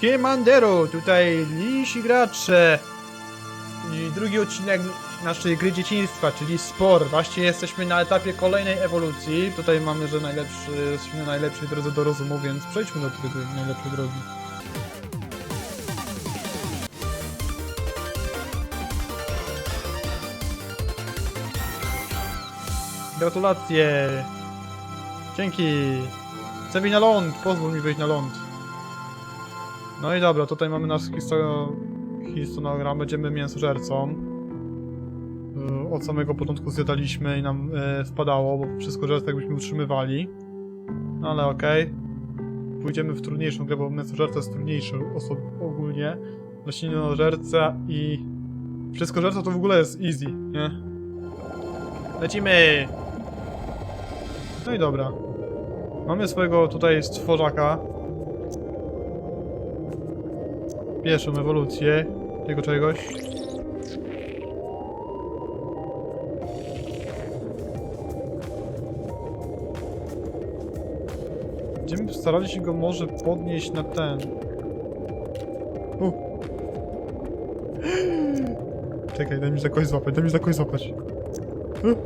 Siemandero, tutaj lisi gracze. I drugi odcinek naszej gry dzieciństwa, czyli Spor. Właśnie jesteśmy na etapie kolejnej ewolucji. Tutaj mamy, że najlepszy, jesteśmy na najlepszej drodze do rozumu, więc przejdźmy do tej najlepszej drogi. Gratulacje! Dzięki! Chcę wyjść na ląd! Pozwól mi wyjść na ląd. No i dobra, tutaj mamy nasz histo- histonogram, będziemy mięsożercą. Yy, Od samego początku zjadaliśmy i nam e, wpadało, bo wszystko żerstwo jakbyśmy utrzymywali. No ale okej. Pójdziemy w trudniejszą grę, bo mięsożerca jest trudniejszy ogólnie. Roślinożerca i... Wszystko żerstwo to w ogóle jest easy, nie? Lecimy! No i dobra. Mamy swojego tutaj stworzaka. Pierwszą ewolucję tego czegoś. Będziemy starali się go może podnieść na ten. U. Czekaj, daj mi za kogoś złapać, daj mi za kogoś złapać. U.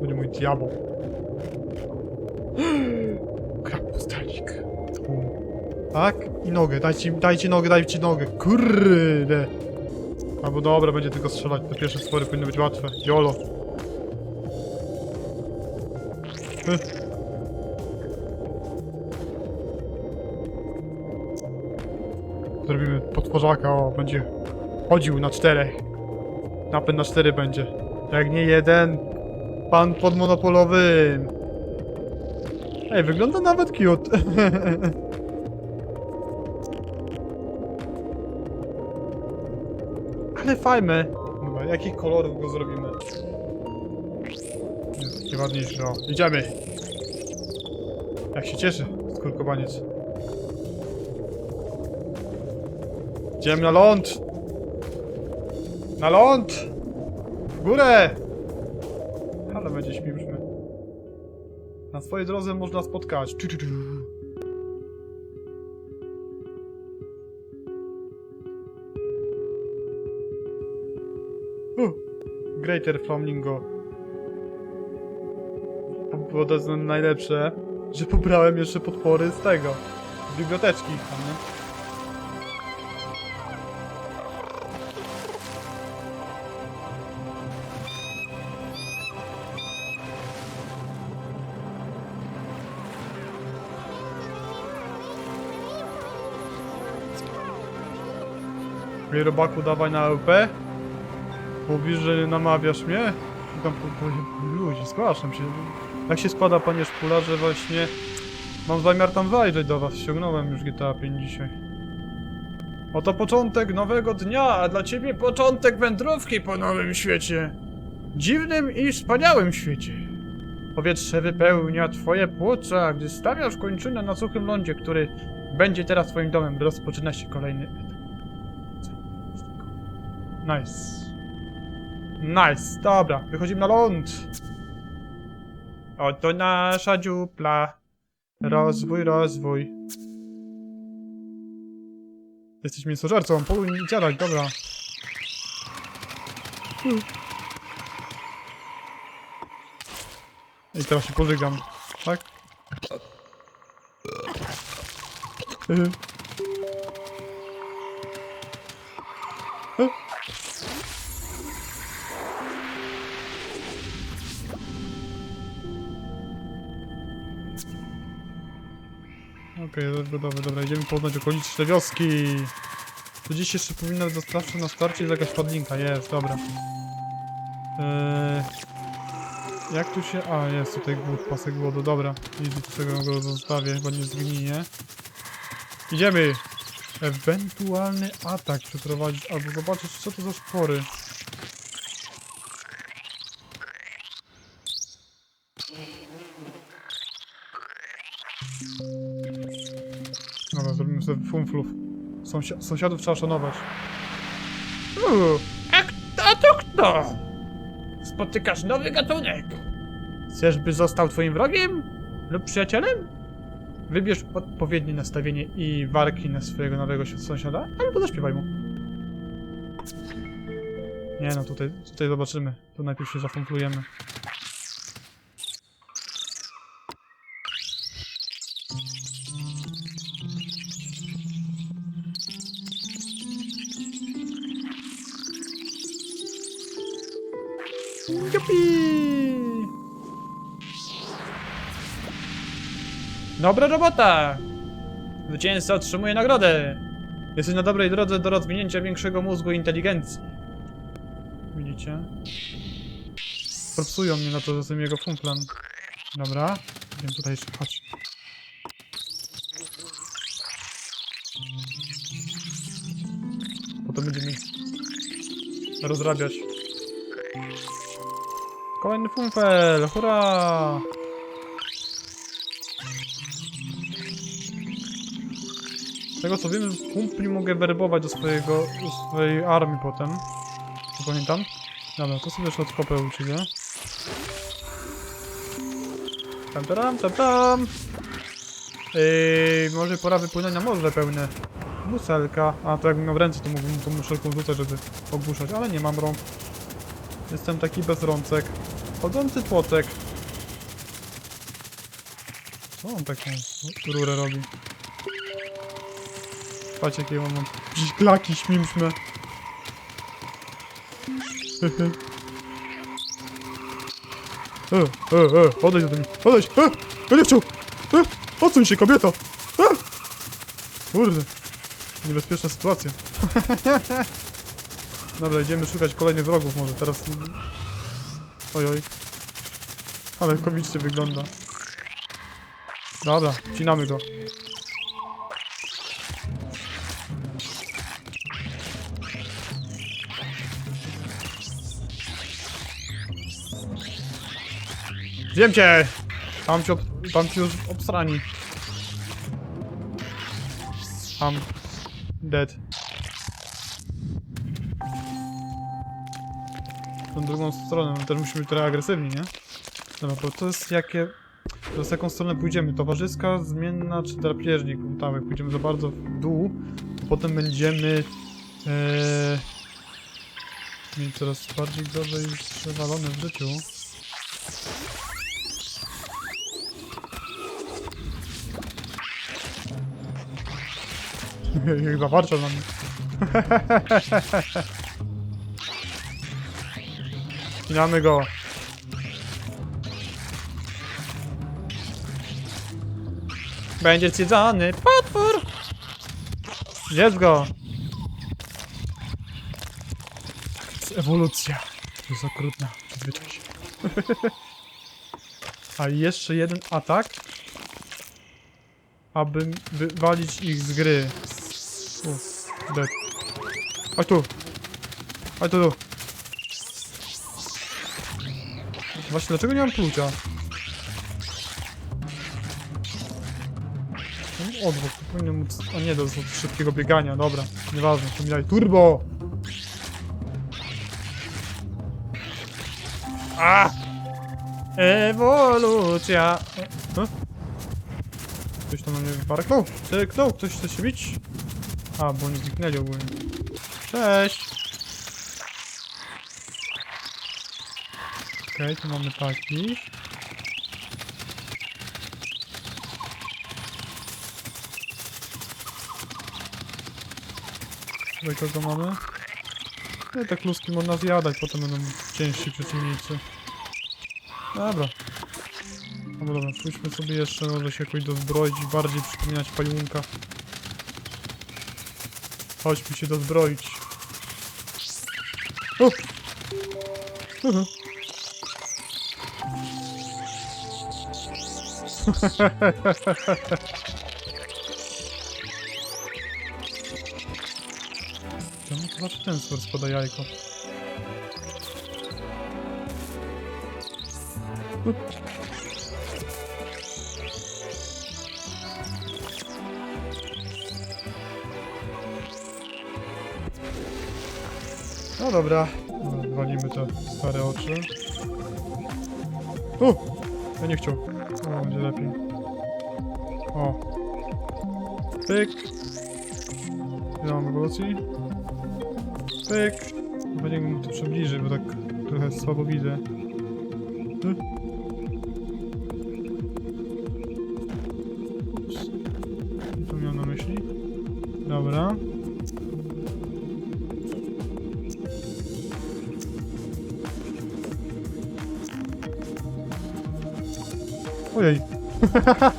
Będzie mój diabeł. Tak? I nogę, dajcie, dajcie nogę, dajcie nogę. Kurde. Albo dobra, będzie tylko strzelać. Te pierwsze spory powinny być łatwe. Jolo. Zrobimy potworzaka, o, będzie chodził na czterech. Napęd na cztery będzie. Jak nie jeden, pan pod monopolowym. Ej, wygląda nawet cute. Ale fajne. Dobra, jakich kolorów go zrobimy? Jest taki ładniejszy, o. Idziemy. Jak się cieszy, skurkowaniec. Idziemy na ląd. Na ląd! W górę! Ale będzie śmieszne. Na swojej drodze można spotkać. Greater Flamingo. Było to najlepsze, że pobrałem jeszcze potwory z tego. Z biblioteczki, nie? Ej, robaku, dawaj na LP. Mówisz, że namawiasz mnie? Tam po, po, ludzi, zgłaszam się. Jak się składa, panie Szpula, że właśnie mam zamiar tam zajrzeć do was. Ściągnąłem już GTA 5 dzisiaj. Oto początek nowego dnia, a dla ciebie początek wędrówki po nowym świecie. Dziwnym i wspaniałym świecie. Powietrze wypełnia twoje płuca, gdy stawiasz kończynę na suchym lądzie, który będzie teraz twoim domem. Rozpoczyna się kolejny etap. Nice. Nice, dobra, wychodzimy na ląd. Oto nasza dziupla. Rozwój, rozwój. Jesteś mięsożercą, poluj i działaj, dobra. I teraz się pożygam, tak? Okej, dobra, dobra, dobra, idziemy poznać okoliczne wioski. To dziś jeszcze powinna być zawsze na starcie jest jakaś padlinka, jest, dobra. Eee, jak tu się... A, jest tutaj głód, pasek głodu, dobra. Easy, to tego go zostawię, chyba nie zgninie. Idziemy! Ewentualny atak przeprowadzić, albo zobaczyć co to za szpory. Fumflów. Sąsia sąsiadów trzeba szanować. Uuu, a, a to kto? Spotykasz nowy gatunek. Chcesz, by został twoim wrogiem? Lub przyjacielem? Wybierz odpowiednie nastawienie i warki na swojego nowego sąsiada, albo zaśpiewaj mu. Nie no, tutaj, tutaj zobaczymy. Tu najpierw się zafumplujemy. Jupi! Dobra robota! Zwycięzca otrzymuje nagrodę! Jesteś na dobrej drodze do rozwinięcia większego mózgu i inteligencji. Widzicie? Propsują mnie na to, że jestem jego fumflan. Dobra. Wiem tutaj jeszcze, chodź. Potem będziemy rozrabiać. Kolejny fumfel, hurra! Z tego co wiem, kumpli mogę werbować do swojego, do swojej armii potem. Co pamiętam? Dobra, to sobie jeszcze odkopę uczyć, nie? Tam, tam, tam, tam! Yy, może pora wypłynąć na morze pełne. Muselka. A, to jakbym miał ręce, to mógłbym tą muszelką rzucać, żeby ogłuszać, ale nie mam rąk. Jestem taki bez rączek. Chodzący tłoczek. Co on taką rurę robi? Patrz jakie mam jakieś klaki śmimszme. Hehe. E, e, e, odejdź ode mnie, odejdź, e, ja nie chciał, e, odsuń się kobieta, e, kurde, niebezpieczna sytuacja. Dobra, idziemy szukać kolejnych wrogów może, teraz, oj, oj, ale komicznie wygląda. Dobra, wcinamy go. Wiem cię! Tam cię, ob- tam cię już obstrani. Am dead. Tą drugą stronę, no też musimy być trochę agresywni, nie? Dobra, bo to jest jakie... To z jaką stronę pójdziemy? Towarzyska, zmienna czy drapieżnik? Tam jak pójdziemy za bardzo w dół, to potem będziemy... Ee, mieli coraz bardziej gorzej przewalone w życiu. Jak zawarczał na mnie. Spinamy go. Będzie zjedzony potwór. Zjedz go. To jest ewolucja. To jest okrutna. Zwyczaj się. A jeszcze jeden atak. Aby wywalić ich z gry. U, dead. Chodź tu. Chodź tu, tu. Właśnie, dlaczego nie mam klucza? Odwrót, powinien móc... A nie, do szybkiego biegania, dobra. Nieważne, to mi daj. Turbo! A! Ewolucja! E? Ktoś tam na mnie barknął? Tyknął? Ktoś chce się bić? A, bo oni zniknęli ogólnie. Cześć! Okej, tu mamy taki. Tutaj kogo mamy? No te kluski można zjadać, potem będą ciężsi przeciwnicy. Dobra. No dobra, pójdźmy sobie jeszcze, może się jakoś dozbroić i bardziej przypominać pająka. Chodźmy się dozbroić. O! Aha. Czemu to znaczy ten sword spada jajko? No dobra, walimy te stare oczy. O! Ja nie chciał. O, będzie lepiej. O. Pyk. Ile mam regulacji? Pyk. Będzie mu to przybliży, bo tak trochę słabo widzę. Ty? Ojej.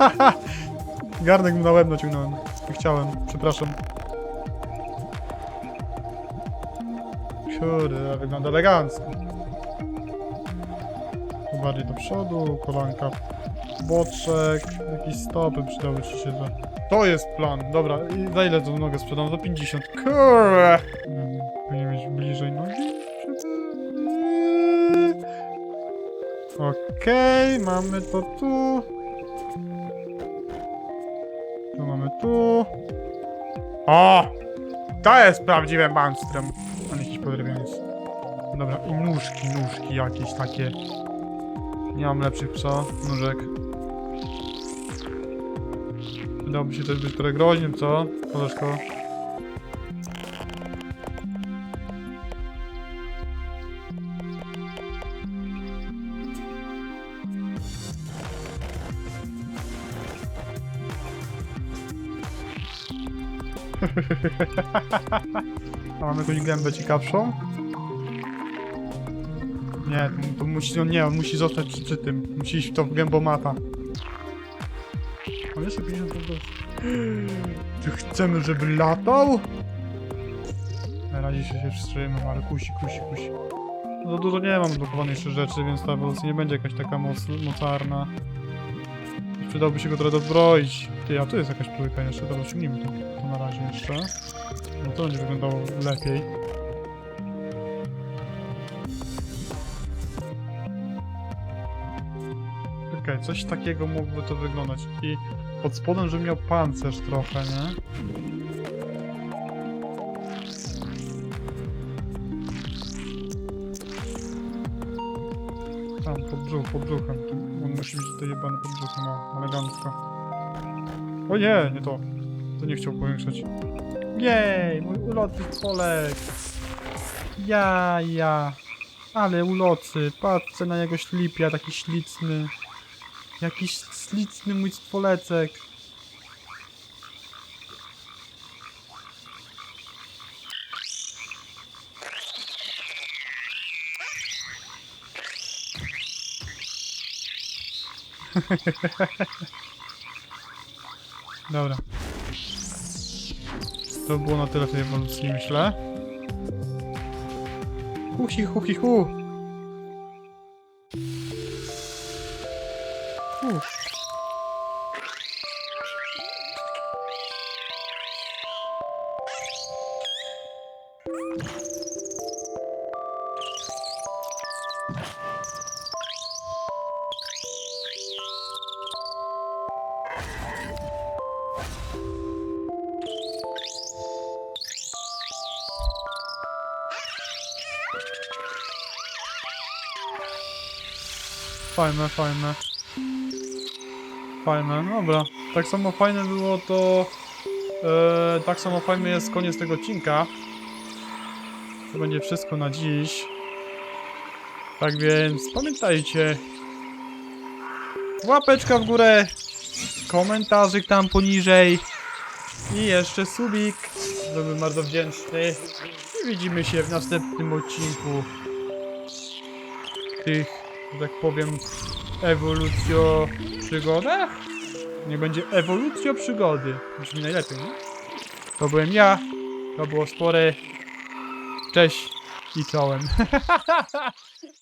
Garnek mu na łeb naciągnąłem. Chciałem, przepraszam. Kurde, wygląda elegancko. Tu bardziej do przodu, kolanka boczek, jakieś stopy przydały ci się za... To jest plan, dobra, i za ile tą nogę sprzedam? Za 50, kurde! Mm, Powinien mieć bliżej nogi, Okej, mamy to tu. To mamy tu. O! To jest prawdziwe monstrum. Nie jakiś podrywianiec. Dobra, i nóżki, nóżki jakieś takie. Nie mam lepszych psa, nóżek. Wydałoby się też być trochę groźnym, co? Koleżko. A mamy jakąś gębę ciekawszą? Nie, to, musi, on nie, on musi zostać przy, przy tym. Musi iść w to gębomata. Ale jeszcze 50 po prostu. Czy chcemy, żeby latał? Na razie się, się wstrzymam, ale kusi, kusi, kusi. No za dużo nie mam blokowanej jeszcze rzeczy, więc ta ewolucja nie będzie jakaś taka moc, mocarna. Przydałby się go trochę dozbroić. Ty, a tu jest jakaś trójka jeszcze, dobra, osiągnijmy to, to na razie jeszcze. No to będzie wyglądało lepiej. Okej, coś takiego mógłby to wyglądać. I pod spodem, żeby miał pancerz trochę, nie? Tam, pod brzuch, pod brzuchem. On musi mieć tutaj jebany pod brzuchem, o, elegancko. O nie, nie to. To nie chciał powiększać. Jej, mój ulotny polek. Ja, ja. Ale ulocy, patrzcie na jego ślipia, taki ślicny. Jakiś ślicny mój stwolecek. Dobra. To było na tyle w tej ewolucji, myślę. Husi, huhi, hu. Uff. Fajne, fajne. Fajne, dobra. Tak samo fajne było to... E, tak samo fajny jest koniec tego odcinka. To będzie wszystko na dziś. Tak więc pamiętajcie. Łapeczka w górę. Komentarzyk tam poniżej. I jeszcze subik. Byłbym bardzo wdzięczny. I widzimy się w następnym odcinku. Tych, że tak powiem, ewolucjo przygodach? Nie będzie ewolucjo przygody. Brzmi najlepiej, nie? To byłem ja. To było spore. Cześć i czołem.